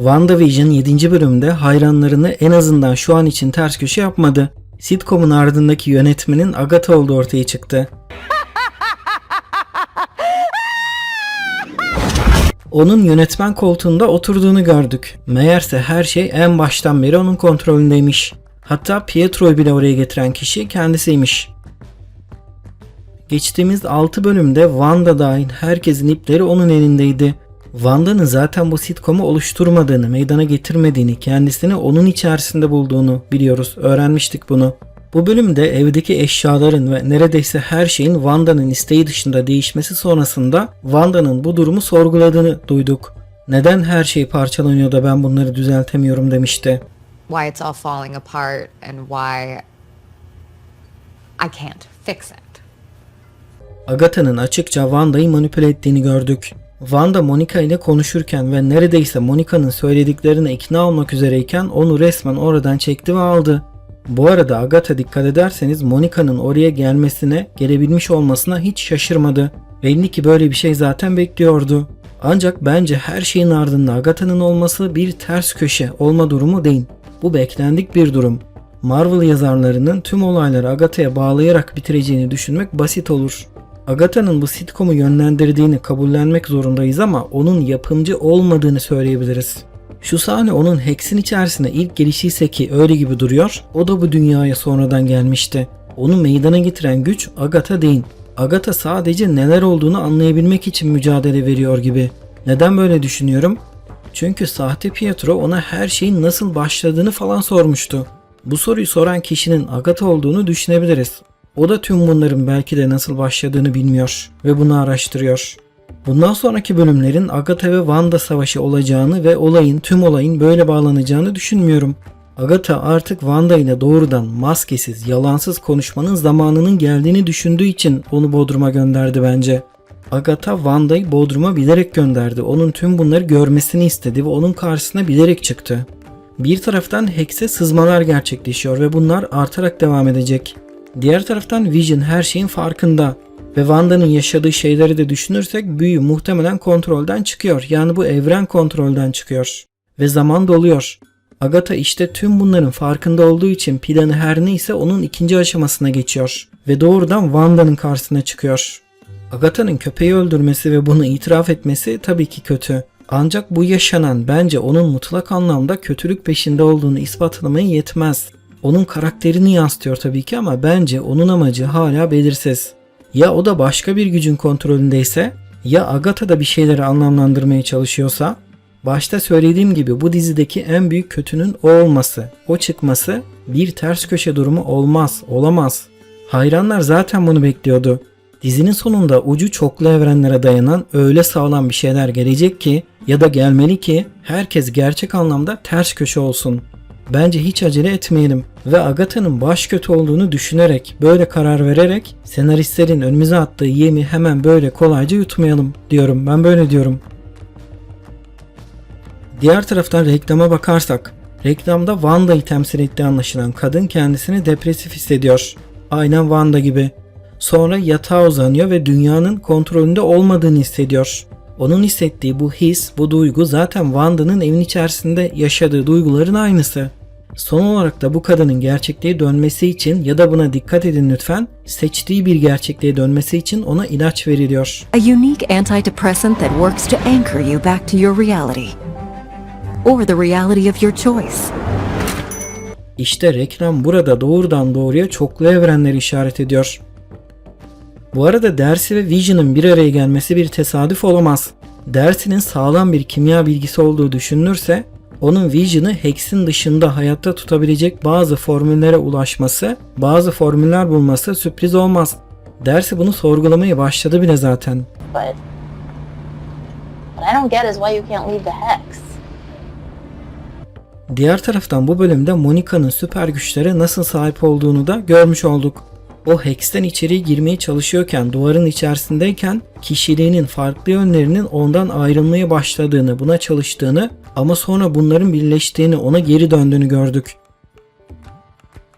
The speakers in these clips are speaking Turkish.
WandaVision 7. bölümde hayranlarını en azından şu an için ters köşe yapmadı. Sitcom'un ardındaki yönetmenin Agatha olduğu ortaya çıktı. Onun yönetmen koltuğunda oturduğunu gördük. Meğerse her şey en baştan beri onun kontrolündeymiş. Hatta Pietro'yu bile oraya getiren kişi kendisiymiş. Geçtiğimiz 6 bölümde Wanda dahil herkesin ipleri onun elindeydi. Wanda'nın zaten bu sitcomu oluşturmadığını, meydana getirmediğini, kendisini onun içerisinde bulduğunu biliyoruz. Öğrenmiştik bunu. Bu bölümde evdeki eşyaların ve neredeyse her şeyin Wanda'nın isteği dışında değişmesi sonrasında Wanda'nın bu durumu sorguladığını duyduk. Neden her şey parçalanıyor da ben bunları düzeltemiyorum demişti. why it's all falling apart and why I can't fix it. Agatha'nın açıkça Wanda'yı manipüle ettiğini gördük. Wanda Monica ile konuşurken ve neredeyse Monica'nın söylediklerine ikna olmak üzereyken onu resmen oradan çekti ve aldı. Bu arada Agatha dikkat ederseniz Monica'nın oraya gelmesine, gelebilmiş olmasına hiç şaşırmadı. Belli ki böyle bir şey zaten bekliyordu. Ancak bence her şeyin ardında Agatha'nın olması bir ters köşe olma durumu değil. Bu beklendik bir durum. Marvel yazarlarının tüm olayları Agatha'ya bağlayarak bitireceğini düşünmek basit olur. Agatha'nın bu sitcom'u yönlendirdiğini kabullenmek zorundayız ama onun yapımcı olmadığını söyleyebiliriz. Şu sahne onun Hex'in içerisine ilk gelişiyse ki öyle gibi duruyor, o da bu dünyaya sonradan gelmişti. Onu meydana getiren güç Agatha değil. Agatha sadece neler olduğunu anlayabilmek için mücadele veriyor gibi. Neden böyle düşünüyorum? Çünkü sahte Pietro ona her şeyin nasıl başladığını falan sormuştu. Bu soruyu soran kişinin Agatha olduğunu düşünebiliriz. O da tüm bunların belki de nasıl başladığını bilmiyor ve bunu araştırıyor. Bundan sonraki bölümlerin Agatha ve Wanda savaşı olacağını ve olayın tüm olayın böyle bağlanacağını düşünmüyorum. Agatha artık Wanda ile doğrudan maskesiz, yalansız konuşmanın zamanının geldiğini düşündüğü için onu Bodrum'a gönderdi bence. Agatha Wanda'yı Bodrum'a bilerek gönderdi. Onun tüm bunları görmesini istedi ve onun karşısına bilerek çıktı. Bir taraftan Hex'e sızmalar gerçekleşiyor ve bunlar artarak devam edecek. Diğer taraftan Vision her şeyin farkında ve Wanda'nın yaşadığı şeyleri de düşünürsek büyü muhtemelen kontrolden çıkıyor. Yani bu evren kontrolden çıkıyor. Ve zaman doluyor. Agatha işte tüm bunların farkında olduğu için planı her neyse onun ikinci aşamasına geçiyor. Ve doğrudan Wanda'nın karşısına çıkıyor. Agatha'nın köpeği öldürmesi ve bunu itiraf etmesi tabii ki kötü. Ancak bu yaşanan bence onun mutlak anlamda kötülük peşinde olduğunu ispatlamaya yetmez. Onun karakterini yansıtıyor tabii ki ama bence onun amacı hala belirsiz. Ya o da başka bir gücün kontrolündeyse ya Agatha da bir şeyleri anlamlandırmaya çalışıyorsa başta söylediğim gibi bu dizideki en büyük kötünün o olması, o çıkması bir ters köşe durumu olmaz, olamaz. Hayranlar zaten bunu bekliyordu. Dizinin sonunda ucu çoklu evrenlere dayanan öyle sağlam bir şeyler gelecek ki ya da gelmeli ki herkes gerçek anlamda ters köşe olsun. Bence hiç acele etmeyelim ve Agatha'nın baş kötü olduğunu düşünerek, böyle karar vererek senaristlerin önümüze attığı yemi hemen böyle kolayca yutmayalım diyorum. Ben böyle diyorum. Diğer taraftan reklama bakarsak, reklamda Wanda'yı temsil ettiği anlaşılan kadın kendisini depresif hissediyor. Aynen Wanda gibi. Sonra yatağa uzanıyor ve dünyanın kontrolünde olmadığını hissediyor. Onun hissettiği bu his, bu duygu zaten Wanda'nın evin içerisinde yaşadığı duyguların aynısı. Son olarak da bu kadının gerçekliğe dönmesi için ya da buna dikkat edin lütfen, seçtiği bir gerçekliğe dönmesi için ona ilaç veriliyor. A unique antidepressant that works to anchor you back to your reality. Or the reality of your choice. İşte reklam burada doğrudan doğruya çoklu evrenleri işaret ediyor. Bu arada Darcy ve Vision'ın bir araya gelmesi bir tesadüf olamaz. Darcy'nin sağlam bir kimya bilgisi olduğu düşünülürse onun Vision'ı Hex'in dışında hayatta tutabilecek bazı formüllere ulaşması, bazı formüller bulması sürpriz olmaz. Darcy bunu sorgulamaya başladı bile zaten. But what I don't get is why you can't leave the hex. Diğer taraftan bu bölümde Monica'nın süper güçlere nasıl sahip olduğunu da görmüş olduk. O Hex'ten içeriye girmeye çalışıyorken, duvarın içerisindeyken kişiliğinin farklı yönlerinin ondan ayrılmaya başladığını, buna çalıştığını ama sonra bunların birleştiğini, ona geri döndüğünü gördük.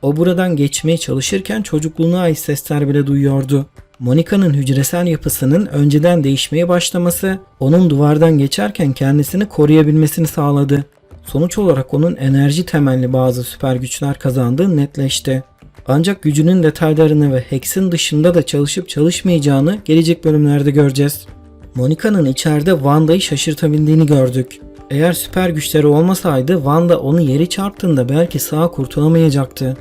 O buradan geçmeye çalışırken çocukluğuna ait sesler bile duyuyordu. Monica'nın hücresel yapısının önceden değişmeye başlaması, onun duvardan geçerken kendisini koruyabilmesini sağladı. Sonuç olarak onun enerji temelli bazı süper güçler kazandığı netleşti. Ancak gücünün detaylarını ve Hex'in dışında da çalışıp çalışmayacağını gelecek bölümlerde göreceğiz. Monica'nın içeride Wanda'yı şaşırtabildiğini gördük. Eğer süper güçleri olmasaydı Wanda onu yeri çarptığında belki sağ kurtulamayacaktı.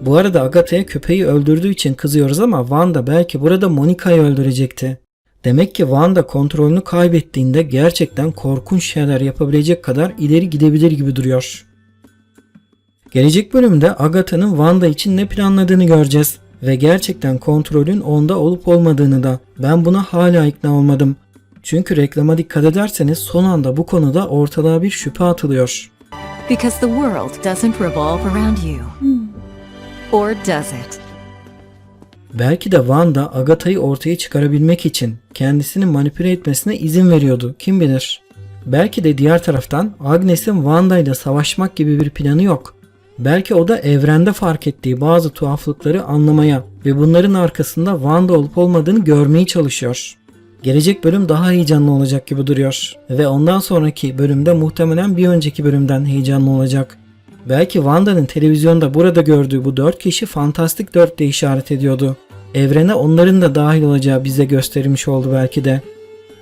Bu arada Agatha'ya köpeği öldürdüğü için kızıyoruz ama Wanda belki burada Monica'yı öldürecekti. Demek ki Wanda kontrolünü kaybettiğinde gerçekten korkunç şeyler yapabilecek kadar ileri gidebilir gibi duruyor. Gelecek bölümde Agatha'nın Wanda için ne planladığını göreceğiz ve gerçekten kontrolün onda olup olmadığını da. Ben buna hala ikna olmadım. Çünkü reklama dikkat ederseniz son anda bu konuda ortalığa bir şüphe atılıyor. Because the world doesn't revolve around you. Or does it? Belki de Wanda Agatha'yı ortaya çıkarabilmek için kendisini manipüle etmesine izin veriyordu. Kim bilir? Belki de diğer taraftan Agnes'in Wanda ile savaşmak gibi bir planı yok. Belki o da evrende fark ettiği bazı tuhaflıkları anlamaya ve bunların arkasında Wanda olup olmadığını görmeye çalışıyor. Gelecek bölüm daha heyecanlı olacak gibi duruyor ve ondan sonraki bölümde muhtemelen bir önceki bölümden heyecanlı olacak. Belki Wanda'nın televizyonda burada gördüğü bu dört kişi Fantastik Dört'te işaret ediyordu. Evrene onların da dahil olacağı bize gösterilmiş oldu belki de.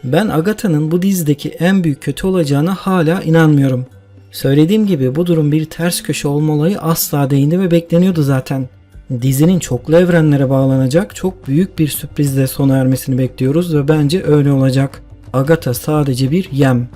Ben Agatha'nın bu dizideki en büyük kötü olacağına hala inanmıyorum. Söylediğim gibi bu durum bir ters köşe olma olayı asla değindi ve bekleniyordu zaten. Dizinin çoklu evrenlere bağlanacak çok büyük bir sürprizle sona ermesini bekliyoruz ve bence öyle olacak. Agatha sadece bir yem.